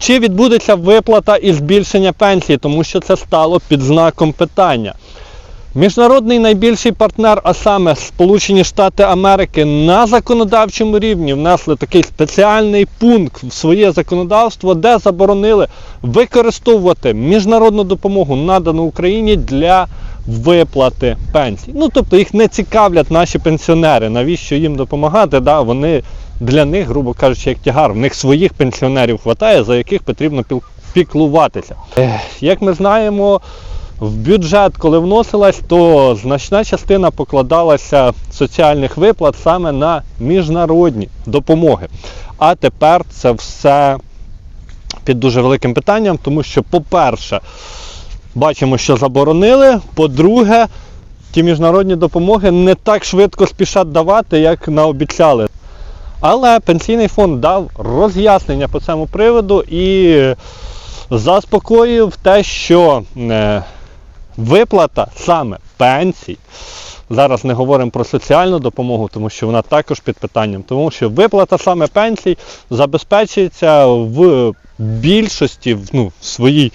Чи відбудеться виплата і збільшення пенсії, тому що це стало під знаком питання. Міжнародний найбільший партнер, а саме Сполучені Штати Америки, на законодавчому рівні внесли такий спеціальний пункт в своє законодавство, де заборонили використовувати міжнародну допомогу, надану Україні для виплати пенсій. Ну тобто їх не цікавлять наші пенсіонери. Навіщо їм допомагати? Да, вони для них, грубо кажучи, як тягар. В них своїх пенсіонерів вистачає, за яких потрібно піклуватися. Як ми знаємо, в бюджет, коли вносилась, то значна частина покладалася соціальних виплат саме на міжнародні допомоги. А тепер це все під дуже великим питанням, тому що, по-перше, бачимо, що заборонили. По-друге, ті міжнародні допомоги не так швидко спішать давати, як наобіцяли. Але пенсійний фонд дав роз'яснення по цьому приводу і заспокоїв те, що е, виплата саме пенсій. Зараз не говоримо про соціальну допомогу, тому що вона також під питанням, тому що виплата саме пенсій забезпечується в більшості, ну, в своїй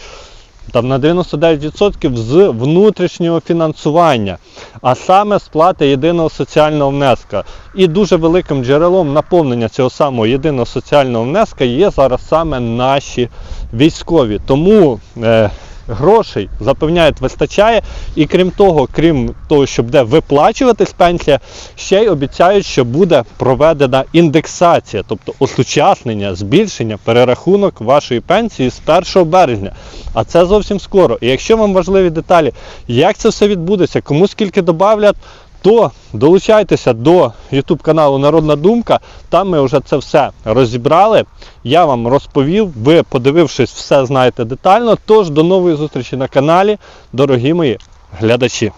там на 99% з внутрішнього фінансування, а саме сплати єдиного соціального внеска. І дуже великим джерелом наповнення цього самого єдиного соціального внеска є зараз саме наші військові. Тому е, грошей запевняють вистачає. І крім того, крім того, що буде виплачуватись пенсія, ще й обіцяють, що буде проведена індексація, тобто осучаснення, збільшення, перерахунок вашої пенсії з 1 березня. А це зовсім скоро. І якщо вам важливі деталі, як це все відбудеться, кому скільки додавлять, то долучайтеся до YouTube каналу Народна Думка. Там ми вже це все розібрали. Я вам розповів. Ви, подивившись, все знаєте детально. Тож до нової зустрічі на каналі, дорогі мої глядачі.